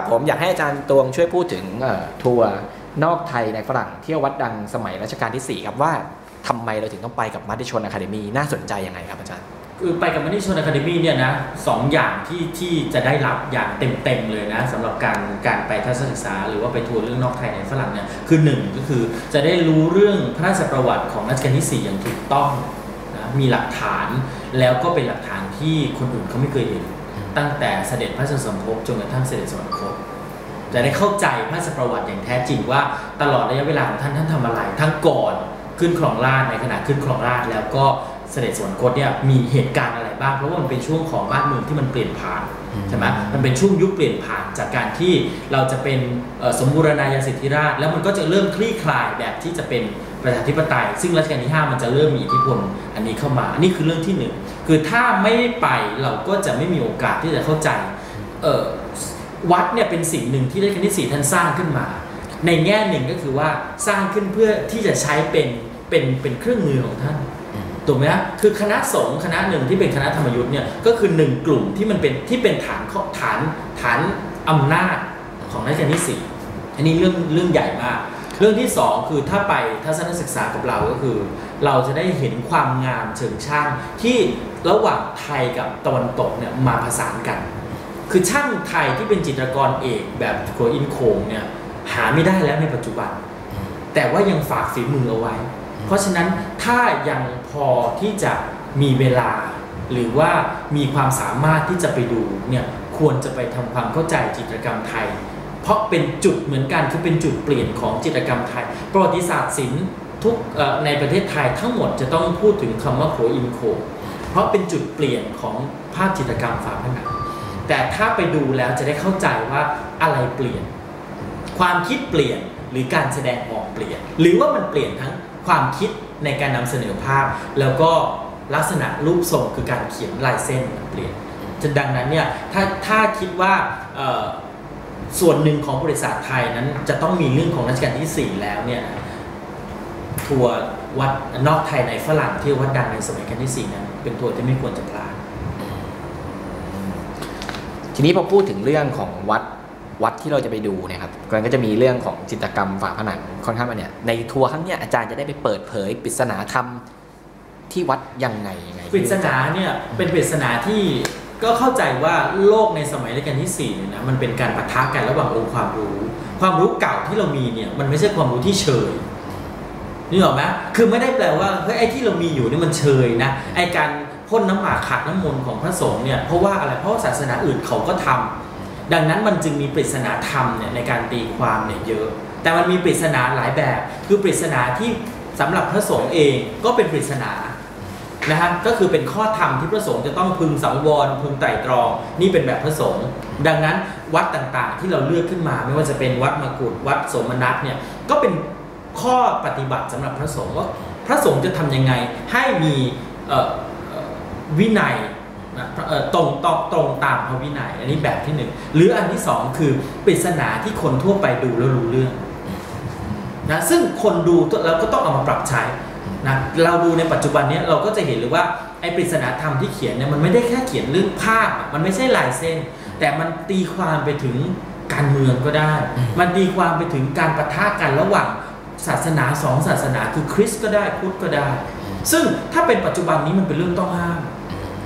ครับผมอยากให้อาจารย์ตวงช่วยพูดถึงทัวร์นอกไทยในฝรั่งเที่ยววัดดังสมัยรัชกาลที่ 4 ครับว่าทำไมเราถึงต้องไปกับมัติชนอะคาเดมีน่าสนใจยังไงครับอาจารย์ คือไปกับมันนี่ชนอะคาเดมี่เนี่ยนะสองอย่างที่ที่จะได้รับอย่างเต็มๆเลยนะสำหรับการการไปทัศนศึกษา หรือว่าไปทัวร์เรื่องนอกไทยในฝรั่งเนี่ยคือหนึ่งก็คือจะได้รู้เรื่องพระราชประวัติของรัชกาลที่ 4 อย่างถูกต้องนะมีหลักฐานแล้วก็เป็นหลักฐานที่คนอื่นเขาไม่เคยเห็น ตั้งแต่เสด็จพระราชสมภพจนกระทั่งเสด็จสวรรคตจะได้เข้าใจพระราชประวัติอย่างแท้จริงว่าตลอดระยะเวลาของท่านท่านทำอะไรทั้งก่อนขึ้นครองราชในขณะขึ้นครองราชแล้วก็เสด็จสวรรคตเนี่ยมีเหตุการณ์อะไรบ้างเพราะว่ามันเป็นช่วงของบ้านเมืองที่มันเปลี่ยนผ่านใช่ไหมมันเป็นช่วงยุคเปลี่ยนผ่านจากการที่เราจะเป็นสมบูรณาญาสิทธิราช แล้วมันก็จะเริ่มคลี่คลายแบบที่จะเป็นประชาธิปไตย ซึ่งรัชกาลที่ 5 มันจะเริ่มมีอิทธิพลอันนี้เข้ามา อันนี้คือเรื่องที่หนึ่ง คือถ้าไม่ไปเราก็จะไม่มีโอกาสที่จะเข้าใจเออวัดเนี่ยเป็นสิ่งหนึ่งที่รัชกาลที่สี่ท่านสร้างขึ้นมา ในแง่หนึ่งก็คือว่าสร้างขึ้นเพื่อที่จะใช้เป็นเป็นเป็นเครื่องมือของท่านถูกไหมฮะคือคณะสงฆ์คณะหนึ่งที่เป็นคณะธรรมยุทธ์เนี่ยก็คือหนึ่งกลุ่มที่มันเป็นที่เป็นฐานข้อฐานฐานอำนาจของรัชกาลที่สี่อันนี้เรื่องเรื่องใหญ่มาก เรื่องที่สองคือถ้าไปทัศนศึกษากับเราก็คือ เราจะได้เห็นความงามเชิงช่างที่ระหว่างไทยกับตะวันตกเนี่ยมาผสานกัน คือช่างไทยที่เป็นจิตรกรเอกแบบโคอินโคงเนี่ยหาไม่ได้แล้วในปัจจุบัน แต่ว่ายังฝากฝีมือเอาไว้ เพราะฉะนั้นถ้ายังพอที่จะมีเวลา หรือว่ามีความสามารถที่จะไปดูเนี่ยควรจะไปทำความเข้าใจจิตรกรรมไทย เพราะเป็นจุดเหมือนกันคือเป็นจุดเปลี่ยนของจิตรกรรมไทย ประวัติศาสตร์ศิลป์ ทุกในประเทศไทยทั้งหมดจะต้องพูดถึงคำว่าโคอินโคเพราะเป็นจุดเปลี่ยนของภาพจิตรกรรมฝาผนังแต่ถ้าไปดูแล้วจะได้เข้าใจว่าอะไรเปลี่ยน ความคิดเปลี่ยนหรือการแสดงออกเปลี่ยน หรือว่ามันเปลี่ยนทั้งความคิดในการนำเสนอภาพ แล้วก็ลักษณะรูปทรงคือการเขียนลายเส้นเปลี่ยนจะดังนั้นเนี่ยถ้าถ้าคิดว่าส่วนหนึ่งของบริษัทไทยนั้นจะต้องมีเรื่องของรัชกาลที่ 4 แล้วเนี่ย ทัวร์วัดนอกไทยในฝรั่งที่วัดดังในสมัยรัชกาลที่นั้นเป็นทัวร์ที่ไม่ควรจะพลาดทีนี้พอพูดถึงเรื่องของวัดวัดที่เราจะไปดูนะครับมันก็จะมีเรื่องของจิตกรรมฝาผนังค่อนข้างมาเนี่ยในทัวร์ครั้งเนี้ยอาจารย์จะได้ไปเปิดเผยปริศนาธรรมที่วัดยังไงยังไงปริศนาเนี่ยเป็นปริศนาที่ก็เข้าใจว่าโลกในสมัยรัชกาลที่4เนี่ยนะมันเป็นการปะทะกันระหว่างองค์ความรู้ ความรู้เก่าที่เรามีเนี่ยมันไม่ใช่ความรู้ที่เชย นี่หรอไหมคือไม่ได้แปลว่าเฮ้ยไอ้ที่เรามีอยู่นี่มันเชยนะไอ้การพ่นน้ำหมากขัดน้ำมนต์ของพระสงฆ์เนี่ยเพราะว่าอะไรเพราะศาสนาอื่นเขาก็ทำดังนั้นมันจึงมีปริศนาธรรมเนี่ยในการตีความเนี่ยเยอะ แต่มันมีปริศนาหลายแบบ คือปริศนาที่สำหรับพระสงฆ์เองก็เป็นปริศนานะฮะก็คือเป็นข้อธรรมที่พระสงฆ์จะต้องพึงสังวรพึงไตร่ตรอง นี่เป็นแบบพระสงฆ์ดังนั้นวัดต่างๆที่เราเลือกขึ้นมา ไม่ว่าจะเป็นวัดมกุฏวัดสมนัสเนี่ยก็เป็น ข้อปฏิบัติสำหรับพระสงฆ์ว่าพระสงฆ์จะทำยังไงให้มีวินัยนะตรงตรงตรงตามพระวินัย อันนี้แบบที่หนึ่งหรืออันที่สองคือปริศนาที่คนทั่วไปดูแล้วรู้เรื่องนะซึ่งคนดูเราก็ต้องเอามาปรับใช้นะเราดูในปัจจุบันนี้เราก็จะเห็นเลยว่าไอ้ปริศนาธรรมที่เขียนเนี่ยมันไม่ได้แค่เขียนเรื่องภาพ มันไม่ใช่ลายเส้น แต่มันตีความไปถึงการเมืองก็ได้ มันตีความไปถึงการประทะกันระหว่าง ศาสนาสองศาสนาคือคริสต์ก็ได้พุทธก็ได้ ซึ่งถ้าเป็นปัจจุบันนี้มันเป็นเรื่องต้องห้าม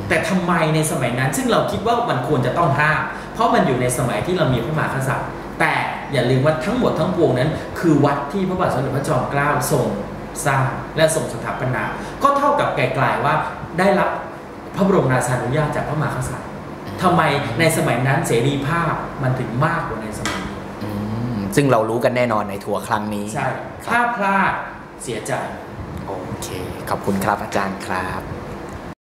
แต่ทำไมในสมัยนั้น ซึ่งเราคิดว่ามันควรจะต้องห้าม เพราะมันอยู่ในสมัยที่เรามีพระมหากษัตริย์ แต่อย่าลืมว่าทั้งหมดทั้งปวงนั้น คือวัดที่พระบาทสมเด็จพระจอมเกล้าทรงสร้างและทรงสถาปนา ก็เท่ากับไกลๆว่าได้รับพระบรมราชานุญาตจากพระมหากษัตริย์ทำไมในสมัยนั้นเสรีภาพมันถึงมากกว่าในสมัย ซึ่งเรารู้กันแน่นอนในทัวร์ครั้งนี้ใช่ถ้าพลาดเสียใจโอเค ขอบคุณครับอาจารย์ครับ